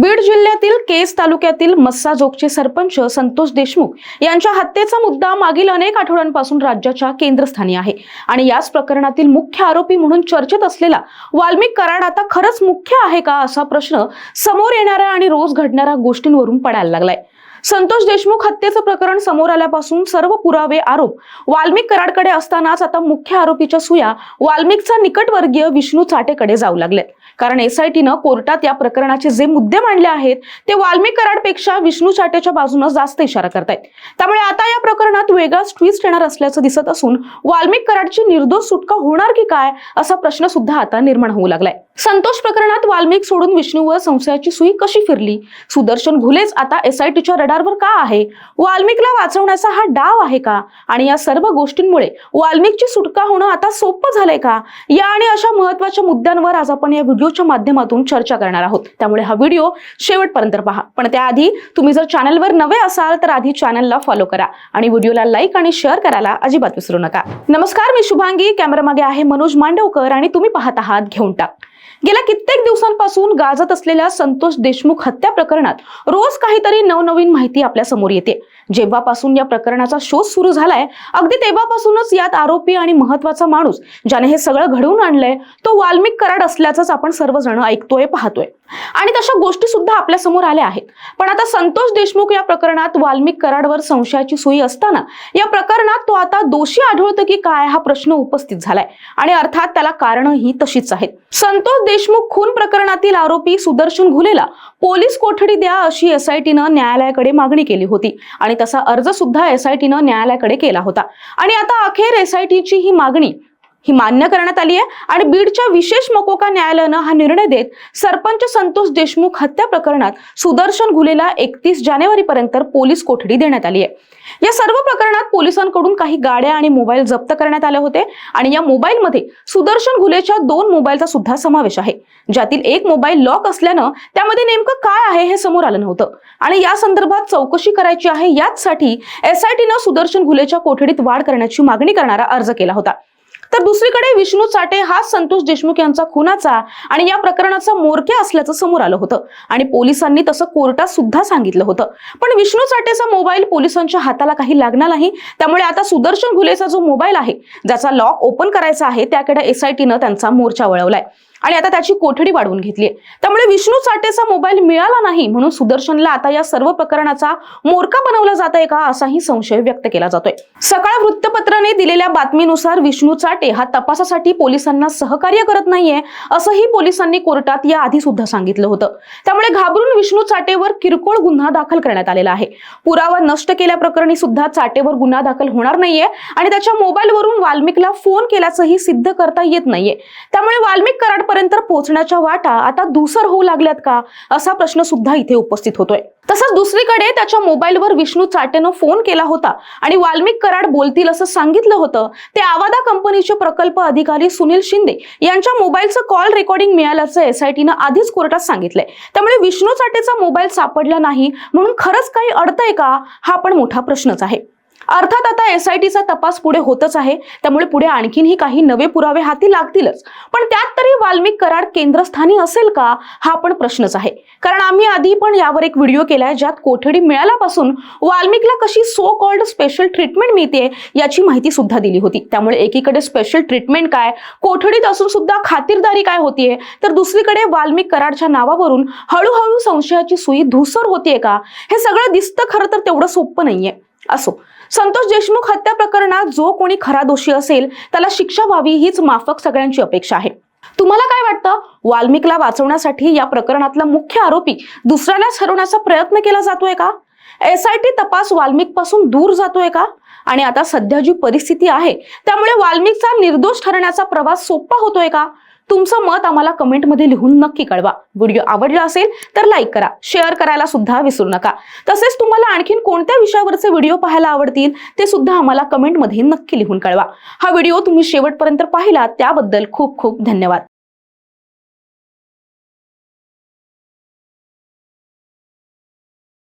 बीड जिल्ह्यातील केस तालुक्यातील मस्साजोगचे सरपंच संतोष देशमुख यांच्या हत्येचा मुद्दा मागील अनेक आठवड्यांपासून राज्याच्या केंद्रस्थानी आहे. आणि याच प्रकरणातील मुख्य आरोपी म्हणून चर्चेत असलेला वाल्मिक कराड आता खरंच मुख्य आहे का असा प्रश्न समोर येणाऱ्या आणि रोज घडणाऱ्या गोष्टींवरून पडायला लागलाय. संतोष देशमुख हत्येचं प्रकरण समोर आल्यापासून सर्व पुरावे आरोप. वाल्मिक कराडकडे असतानाच आता मुख्य आरोपीच्या सुया वाल्मिकचा निकटवर्गीय विष्णू चाटेकडे जाऊ लागलेत. कारण एसआयटीनं कोर्टात या प्रकरणाचे जे मुद्दे मांडले आहेत ते वाल्मिक कराडपेक्षा विष्णू चाटेच्या बाजूनं जास्त इशारा करतायत. त्यामुळे आता या प्रकरणात वेगळाच ट्विस्ट येणार असल्याचं दिसत असून वाल्मिक कराडची निर्दोष सुटका होणार की काय असा प्रश्न सुद्धा आता निर्माण होऊ लागलाय. संतोष प्रकरणात वाल्मिक सोडून विष्णूवर संशयाची सुई कशी फिरली? सुदर्शन घुलेच आता एसआयटीच्या रडारवर का आहे? वाल्मिकला वाचवण्याचा हा डाव आहे का? आणि या सर्व गोष्टींमुळे वाल्मिकची सुटका होणं आता सोपं झालंय का? या आणि अशा महत्त्वाच्या मुद्द्यांवर आज आपण या व्हिडिओच्या माध्यमातून चर्चा करणार आहोत. त्यामुळे हा व्हिडिओ शेवटपर्यंत पहा. पण त्याआधी तुम्ही जर चॅनलवर नवे असाल तर आधी चॅनलला फॉलो करा आणि व्हिडिओला लाईक आणि शेअर करायला अजिबात विसरू नका. नमस्कार मी शुभांगी. कॅमेरामागे आहे मनोज मांडवकर आणि तुम्ही पाहत आहात घेऊन टाक. गेल्या कित्येक दिवसांपासून गाजत असलेल्या संतोष देशमुख हत्या प्रकरणात रोज काहीतरी नवनवीन माहिती आपल्यासमोर येते. जेव्हापासून या प्रकरणाचा शोध सुरू झालाय अगदी तेव्हापासूनच यात आरोपी आणि महत्त्वाचा माणूस ज्याने हे सगळं घडवून आणलंय तो वाल्मिक कराड असल्याचंच आपण सर्वजण ऐकतोय पाहतोय. आणि तशा गोष्टी सुद्धा आपल्यासमोर आल्या आहेत. पण आता संतोष देशमुख या प्रकरणात वाल्मिक कराडवर संशयाची सोयी असताना या प्रकरणात तो आता दोषी आढळतो की काय हा प्रश्न उपस्थित झालाय. आणि अर्थात त्याला कारणही तशीच आहेत. संतोष देशमुख खून प्रकरणातील आरोपी सुदर्शन घुलेला पोलीस कोठडी द्या अशी एसआयटीनं न्यायालयाकडे मागणी केली होती. आणि तसा अर्ज सुद्धा एसआयटीनं न्यायालयाकडे केला होता. आणि आता अखेर एसआयटीची ही मागणी ही मान्य करण्यात आली आहे. आणि बीडच्या विशेष मकोका न्यायालयानं हा निर्णय देत सरपंच संतोष देशमुख हत्या प्रकरणात सुदर्शन घुलेला एकतीस जानेवारी पर्यंत पोलीस कोठडी देण्यात आली आहे. या सर्व प्रकरणात पोलिसांकडून काही गाड्या आणि मोबाईल जप्त करण्यात आले होते. आणि या मोबाईलमध्ये सुदर्शन घुलेच्या दोन मोबाईलचा सुद्धा समावेश आहे. ज्यातील एक मोबाईल लॉक असल्यानं त्यामध्ये नेमकं काय आहे हे समोर आलं नव्हतं. आणि या संदर्भात चौकशी करायची आहे. याचसाठी एसआयटीनं सुदर्शन घुलेच्या कोठडीत वाढ करण्याची मागणी करणारा अर्ज केला होता. तर दुसरीकडे विष्णू चाटे हा संतोष देशमुख यांचा खुनाचा आणि या प्रकरणाचा मोरक्या असल्याचं समोर आलं होतं. आणि पोलिसांनी तसं कोर्टात सुद्धा सांगितलं होतं. पण विष्णू चाटेचा मोबाईल पोलिसांच्या हाताला काही लागणार नाही. त्यामुळे आता सुदर्शन घुलेचा जो मोबाईल आहे ज्याचा लॉक ओपन करायचा आहे त्याकडे एसआयटीनं त्यांचा मोर्चा वळवलाय. आणि आता त्याची कोठडी वाढवून घेतली त्यामुळे विष्णू चाटेचा मोबाईल मिळाला नाही म्हणून सुदर्शनला आता या सर्व प्रकरणाचा मोरका बनवला जात आहे का असाही संशय व्यक्त केला जातोय. सकाळ वृत्तपत्राने दिलेल्या बातमीनुसार विष्णू चाटे हा तपासासाठी पोलिसांना सहकार्य करत नाहीये असंही पोलिसांनी कोर्टात या आधी सुद्धा सांगितलं होतं. त्यामुळे घाबरून विष्णू चाटेवर किरकोळ गुन्हा दाखल करण्यात आलेला आहे. पुरावा नष्ट केल्याप्रकरणी सुद्धा चाटेवर गुन्हा दाखल होणार नाहीये आणि त्याच्या मोबाईलवरून वाल्मिकला फोन केल्याचंही सिद्ध करता येत नाहीये. त्यामुळे वाल्मिक कराड पर्यंत पोहोचण्याच्या वाटा आता धुसर होऊ लागल्यात का? असा प्रश्न सुद्धा इथे उपस्थित होतोय. तसंच दुसरीकडे त्याच्या मोबाईलवर विष्णू चाटेनं फोन केला होता आणि वाल्मिक कराड बोलतील असं सांगितलं होतं ते आवादा कंपनीचे प्रकल्प अधिकारी सुनील शिंदे यांच्या मोबाईलचं कॉल रेकॉर्डिंग मिळाल्याचं एसआयटीनं आधीच कोर्टात सांगितलंय. त्यामुळे विष्णू चाटेचा मोबाईल सापडला नाही म्हणून खरंच काही अडतंय का? हा पण मोठा प्रश्नच आहे. अर्थात आता एसआयटीचा तपास पुढे होतच आहे. त्यामुळे पुढे आणखीनही काही नवे पुरावे हाती लागतीलच. पण त्यात तरी वाल्मिक कराड केंद्रस्थानी असेल का? हा पण प्रश्नच आहे. कारण आम्ही आधी पण यावर एक व्हिडिओ केलाय ज्यात कोठडी मिळाल्यापासून वाल्मिकला कशी सो कॉल्ड स्पेशल ट्रीटमेंट मिळते याची माहिती सुद्धा दिली होती. त्यामुळे एकीकडे स्पेशल ट्रीटमेंट काय कोठडीत असून सुद्धा खातिरदारी काय होतीये? तर दुसरीकडे वाल्मिक कराडच्या नावावरून हळूहळू संशयाची सुई धुसर होतीये का? हे सगळं दिसतं खरं तर तेवढं सोपं नाहीये. असो. संतोष देशमुख हत्या प्रकरणात जो कोणी खरा दोषी असेल त्याला शिक्षा व्हावी हीच माफक सगळ्यांची अपेक्षा आहे. तुम्हाला काय वाटतं? वाल्मिकला वाचवण्यासाठी या प्रकरणातला मुख्य आरोपी दुसऱ्यालाच हरवण्याचा प्रयत्न केला जातोय का? एस आय टी तपास वाल्मिकपासून दूर जातोय का? आणि आता सध्या जी परिस्थिती आहे त्यामुळे वाल्मिकचा निर्दोष ठरण्याचा प्रवास सोपा होतोय का? तुमचं मत आम्हाला कमेंटमध्ये लिहून नक्की कळवा. व्हिडिओ आवडला असेल तर लाईक करा शेअर करायला सुद्धा विसरू नका. तसेच तुम्हाला आणखीन कोणत्या विषयावरचे व्हिडिओ पाहायला आवडतील ते सुद्धा आम्हाला कमेंटमध्ये नक्की लिहून कळवा. हा व्हिडिओ तुम्ही शेवटपर्यंत पाहिला त्याबद्दल खूप खूप धन्यवाद.